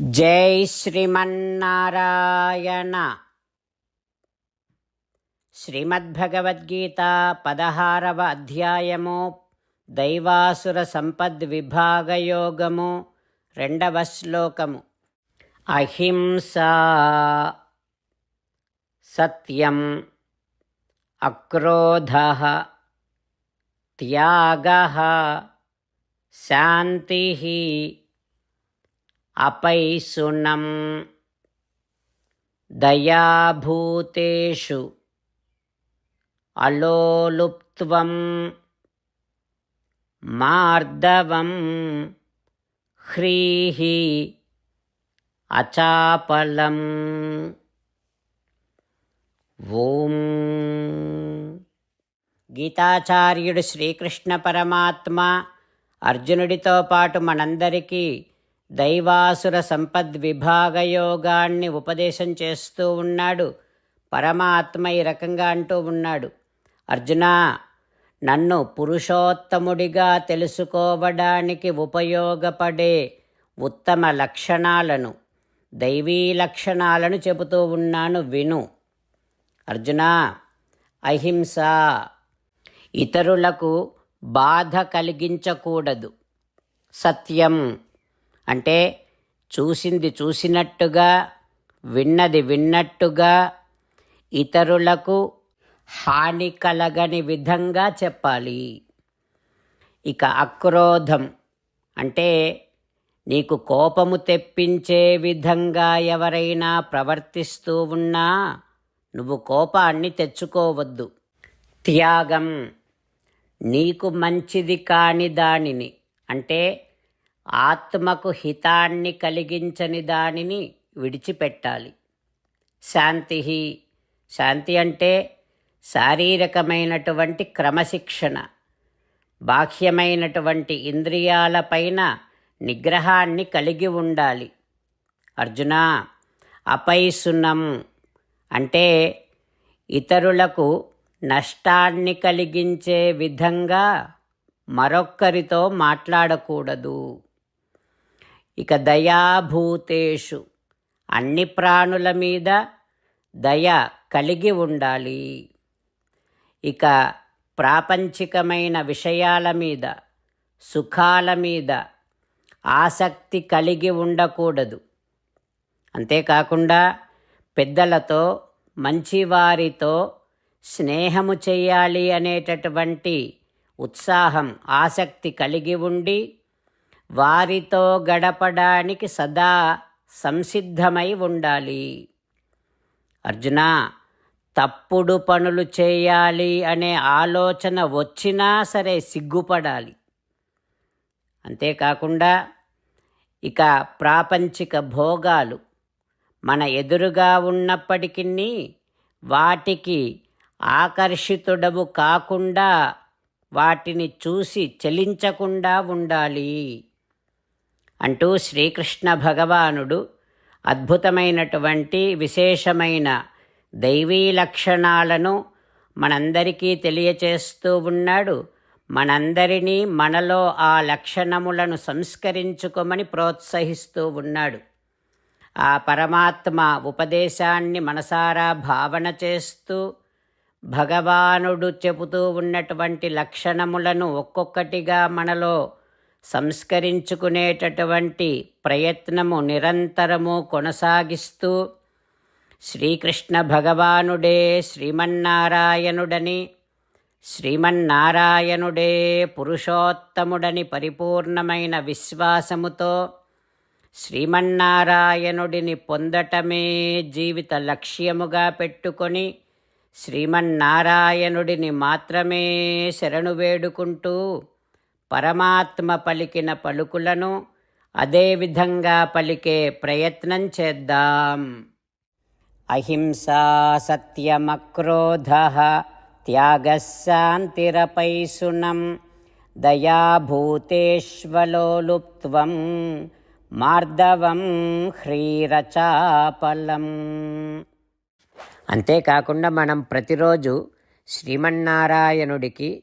జై శ్రీమన్నారాయణ. శ్రీమద్భగవద్గీత పదహారవ అధ్యాయము దైవాసుర సంపద్విభాగయోగము రెండవ శ్లోకము. అహింస సత్యం అక్రోధ త్యాగ శాంతి अपैसुनं दयाभूतेषु अलोलुप्त्वं मार्दवं ह्रीः అచాపలం ఓం గీతాచార్యుడు శ్రీకృష్ణ పరమాత్మ అర్జునుడితో పాటు మనందరికీ దైవాసుర సంపద్విభాగయోగాన్ని ఉపదేశం చేస్తూ ఉన్నాడు. పరమాత్మ ఈ రకంగా అంటూ ఉన్నాడు. అర్జున నన్ను పురుషోత్తముడిగా తెలుసుకోవడానికి ఉపయోగపడే ఉత్తమ లక్షణాలను దైవీ లక్షణాలను చెబుతూ ఉన్నాను విను. అర్జున అహింస ఇతరులకు బాధ కలిగించకూడదు. సత్యం అంటే చూసింది చూసినట్టుగా విన్నది విన్నట్టుగా ఇతరులకు హాని కలగని విధంగా చెప్పాలి. ఇక అక్రోధం అంటే నీకు కోపము తెప్పించే విధంగా ఎవరైనా ప్రవర్తిస్తూ ఉన్నా నువ్వు కోపాన్ని తెచ్చుకోవద్దు. త్యాగం నీకు మంచిది కాని దానిని. అంటే ఆత్మకు హితాన్ని కలిగించని దానిని విడిచిపెట్టాలి. శాంతి శాంతి అంటే శారీరకమైనటువంటి క్రమశిక్షణ. బాహ్యమైనటువంటి ఇంద్రియాలపైన నిగ్రహాన్ని కలిగి ఉండాలి. అర్జున అపైసునం అంటే ఇతరులకు నష్టాన్ని కలిగించే విధంగా మరొక్కరితో మాట్లాడకూడదు. ఇక దయాభూతేషు. అన్ని ప్రాణుల మీద దయ కలిగి ఉండాలి. ఇక ప్రాపంచికమైన విషయాల మీద సుఖాల మీద ఆసక్తి కలిగి ఉండకూడదు. అంతేకాకుండా పెద్దలతో మంచివారితో స్నేహము చేయాలి అనేటటువంటి ఉత్సాహం ఆసక్తి కలిగి ఉండి వారితో గడపడానికి సదా సంసిద్ధమై ఉండాలి. అర్జున తప్పుడు పనులు చేయాలి అనే ఆలోచన వచ్చినా సరే సిగ్గుపడాలి. అంతేకాకుండా ఇక ప్రాపంచిక భోగాలు మన ఎదురుగా ఉన్నప్పటికీ వాటికి ఆకర్షితుడవు కాకుండా వాటిని చూసి చలించకుండా ఉండాలి. అంటూ శ్రీకృష్ణ భగవానుడు అద్భుతమైనటువంటి విశేషమైన దైవీ లక్షణాలను మనందరికీ తెలియచేస్తూ ఉన్నాడు. మనందరినీ మనలో ఆ లక్షణములను సంస్కరించుకోమని ప్రోత్సహిస్తూ ఉన్నాడు. ఆ పరమాత్మ ఉపదేశాన్ని మనసారా భావన చేస్తూ భగవానుడు చెబుతూ ఉన్నటువంటి లక్షణములను ఒక్కొక్కటిగా మనలో సంస్కరించుకునేటటువంటి ప్రయత్నము నిరంతరము కొనసాగిస్తూ శ్రీకృష్ణ భగవానుడే శ్రీమన్నారాయణుడని శ్రీమన్నారాయణుడే పురుషోత్తముడని పరిపూర్ణమైన విశ్వాసముతో శ్రీమన్నారాయణుడిని పొందటమే జీవిత లక్ష్యముగా పెట్టుకొని శ్రీమన్నారాయణుడిని మాత్రమే శరణు వేడుకుంటూ పరమాత్మ పలికిన పలుకులను అదేవిధంగా పలికే ప్రయత్నం చేద్దాం. అహింసా సత్యమక్రోధ త్యాగశాంతిరపైసునం దయాభూతేష్వలోలుప్త్వం మార్దవం హ్రీరచాపలం. అంతేకాకుండా మనం ప్రతిరోజు శ్రీమన్నారాయణుడికి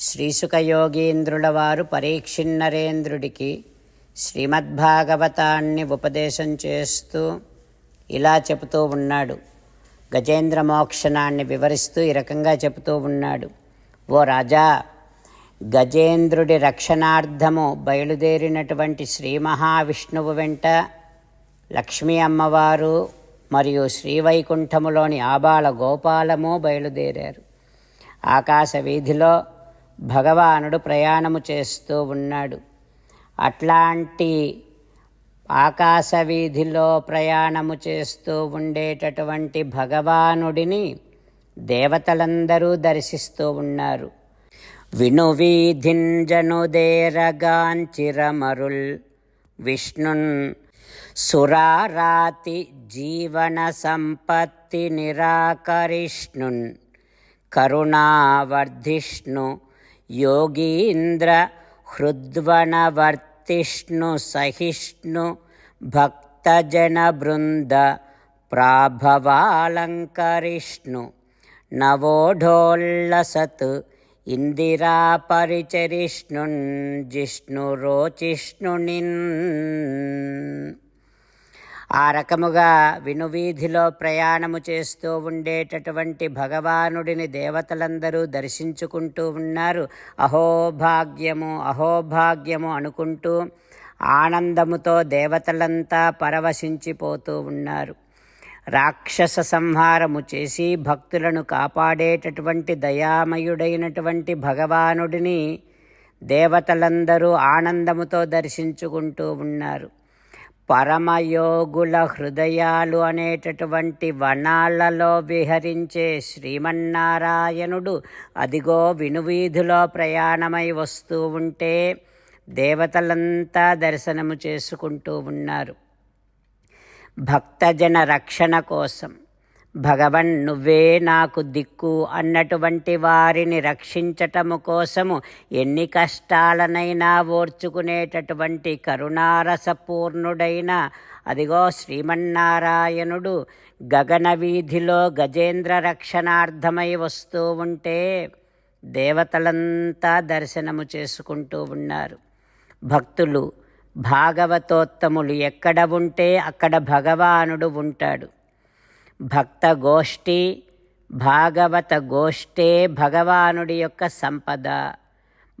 శ్రీసుఖయోగీంద్రుల వారు పరీక్షిన్నరేంద్రుడికి శ్రీమద్భాగవతాన్ని ఉపదేశం చేస్తూ ఇలా చెబుతూ ఉన్నాడు. గజేంద్ర మోక్షణాన్ని వివరిస్తూ ఈ రకంగా చెబుతూ ఉన్నాడు. ఓ రాజా గజేంద్రుడి రక్షణార్థము బయలుదేరినటువంటి శ్రీ మహావిష్ణువు వెంట లక్ష్మీ అమ్మవారు మరియు శ్రీవైకుంఠములోని ఆబాల గోపాలము బయలుదేరారు. ఆకాశ వీధిలో భగవానుడు ప్రయాణము చేస్తూ ఉన్నాడు. అట్లాంటి ఆకాశ వీధిలో ప్రయాణము చేస్తూ ఉండేటటువంటి భగవానుడిని దేవతలందరూ దర్శిస్తూ ఉన్నారు. వినువీధింజనుదేరగాంచిరమరుల్ విష్ణున్ సురారాతి జీవన సంపత్తి నిరాకరిష్ణున్ కరుణావర్ధిష్ణు యోగీంద్ర హృద్వనవర్తిష్ణు సహిష్ణు భక్తజన బృంద ప్రాభవాలంకరిష్ణు నవోఢోల్లసత్ ఇందిరా పరిచరిష్ణున్ జిష్ణురోచిష్ణునిన్ ఆ రకముగా వినువీధిలో ప్రయాణము చేస్తూ ఉండేటటువంటి భగవానుడిని దేవతలందరూ దర్శించుకుంటూ ఉన్నారు. అహోభాగ్యము అహోభాగ్యము అనుకుంటూ ఆనందముతో దేవతలంతా పరవశించిపోతూ ఉన్నారు. రాక్షస సంహారము చేసి భక్తులను కాపాడేటటువంటి దయామయుడైనటువంటి భగవానుడిని దేవతలందరూ ఆనందముతో దర్శించుకుంటూ ఉన్నారు. పరమయోగుల హృదయాలు అనేటటువంటి వనాలలో విహరించే శ్రీమన్నారాయణుడు అదిగో వినువీధిలో ప్రయాణమై వస్తూ ఉంటే దేవతలంతా దర్శనము చేసుకుంటూ ఉన్నారు. భక్తజన రక్షణ కోసం భగవన్ నువ్వే నాకు దిక్కు అన్నటువంటి వారిని రక్షించటము కోసము ఎన్ని కష్టాలనైనా ఓర్చుకునేటటువంటి కరుణారసపూర్ణుడైన అదిగో శ్రీమన్నారాయణుడు గగన వీధిలో గజేంద్ర రక్షణార్థమై వస్తూ ఉంటే దేవతలంతా దర్శనము చేసుకుంటూ ఉన్నారు. భక్తులు భాగవతోత్తములు ఎక్కడ ఉంటే అక్కడ భగవానుడు ఉంటాడు. భక్త గోష్ఠి భాగవత గోష్ఠే భగవానుడి యొక్క సంపద.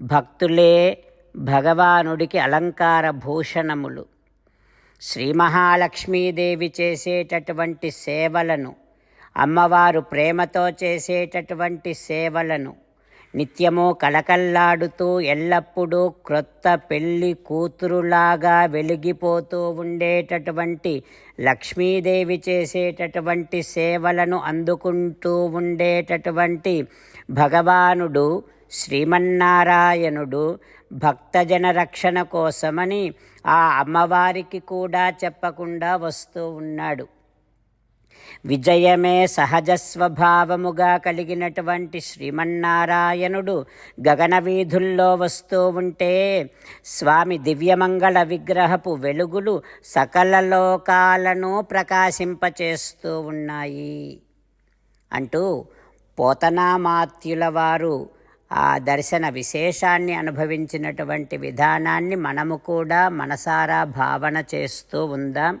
భక్తులే భగవానుడికి అలంకార భూషణములు. శ్రీ మహాలక్ష్మీదేవి చేసేటటువంటి సేవలను అమ్మవారు ప్రేమతో చేసేటటువంటి సేవలను నిత్యము కలకల్లాడుతూ ఎల్లప్పుడూ క్రొత్త పెళ్ళి కూతురులాగా వెలిగిపోతూ ఉండేటటువంటి లక్ష్మీదేవి చేసేటటువంటి సేవలను అందుకుంటూ ఉండేటటువంటి భగవానుడు శ్రీమన్నారాయణుడు భక్తజన రక్షణ కోసమని ఆ అమ్మవారికి కూడా చెప్పకుండా వస్తూ ఉన్నాడు. విజయమే సహజ స్వభావముగా కలిగినటువంటి శ్రీమన్నారాయణుడు గగన వీధుల్లో వస్తూ ఉంటే స్వామి దివ్యమంగళ విగ్రహపు వెలుగులు సకల లోకాలను ప్రకాశింపచేస్తూ ఉన్నాయి. అంటూ పోతనామాత్యుల వారు ఆ దర్శన విశేషాన్ని అనుభవించినటువంటి విధానాన్ని మనము కూడా మనసారా భావన చేస్తూ ఉందాం.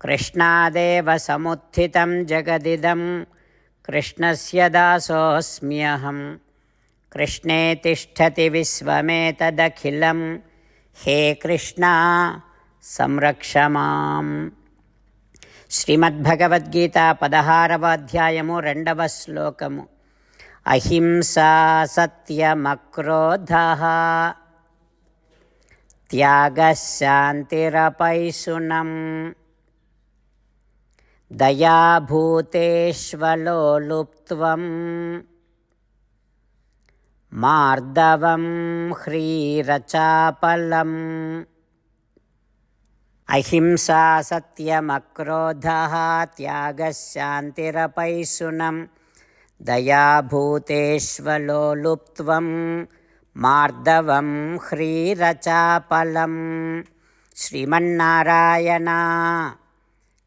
कृष्णादेव समुत्थितं जगदिदं कृष्णस्य दासोऽस्म्यहं कृष्णे तिष्ठति विश्वमेतदखिलं हे कृष्णा సంరక్ష మాం శ్రీమద్భగవద్గీత పదహారవ అధ్యాయము రెండవ శ్లోకము అహింసా సత్యమక్రోధ త్యాగశాంతిరపైశునం దయాభూతేష్వలోలుప్త్వం మార్దవం హ్రీరచాపలం అహింసా సత్యమక్రోధ త్యాగశాంతిరపైశునం దయాభూతేష్వలోలుప్త్వం మార్దవం హ్రీరచాపలం. శ్రీమన్నారాయణ